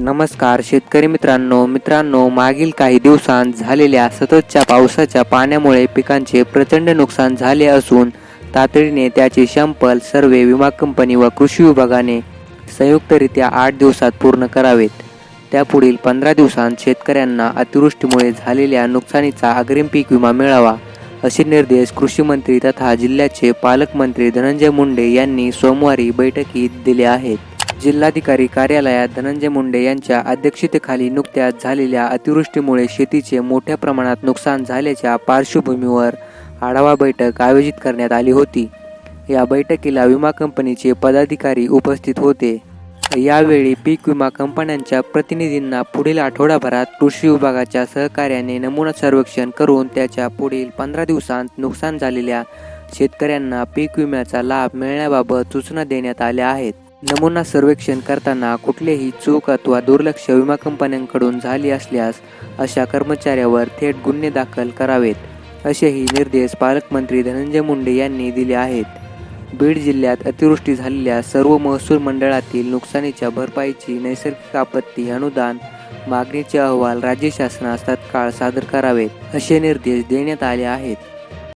नमस्कार शेतकरी मित्रांनो. मित्रांनो मागील काही दिवसांत झालेल्या सततच्या पावसाच्या पाण्यामुळे पिकांचे प्रचंड नुकसान झाले असून तातडीने त्याचे शंपल सर्वे विमा कंपनी व कृषी विभागाने संयुक्तरित्या आठ दिवसात पूर्ण करावेत. त्यापुढील पंधरा दिवसांत शेतकऱ्यांना अतिवृष्टीमुळे झालेल्या नुकसानीचा अग्रिम पीक विमा मिळावा असे निर्देश कृषी मंत्री तथा जिल्ह्याचे पालकमंत्री धनंजय मुंडे यांनी सोमवारी बैठकीत दिले आहेत. जिल्हाधिकारी कार्यालयात धनंजय मुंडे यांच्या अध्यक्षतेखाली नुकत्याच झालेल्या अतिवृष्टीमुळे शेतीचे मोठ्या प्रमाणात नुकसान झाल्याच्या पार्श्वभूमीवर आढावा बैठक आयोजित करण्यात आली होती. या बैठकीला विमा कंपनीचे पदाधिकारी उपस्थित होते. यावेळी पीक विमा कंपन्यांच्या प्रतिनिधींना पुढील आठवडाभरात कृषी विभागाच्या सहकार्याने नमुना सर्वेक्षण करून त्याच्या पुढील पंधरा दिवसांत नुकसान झालेल्या शेतकऱ्यांना पीक विम्याचा लाभ मिळण्याबाबत सूचना देण्यात आल्या आहेत. नमुना सर्वेक्षण करताना कुठलेही चूक अथवा दुर्लक्ष विमा कंपन्यांकडून झाली असल्यास अशा कर्मचाऱ्यावर थेट गुन्हे दाखल करावेत असेही निर्देश पालकमंत्री धनंजय मुंडे यांनी दिले आहेत. बीड जिल्ह्यात अतिवृष्टी झालेल्या सर्व महसूल मंडळातील नुकसानीच्या भरपाईची नैसर्गिक आपत्ती अनुदान मागणीचे अहवाल राज्य शासनास तत्काळ सादर करावेत असे निर्देश देण्यात आले आहेत.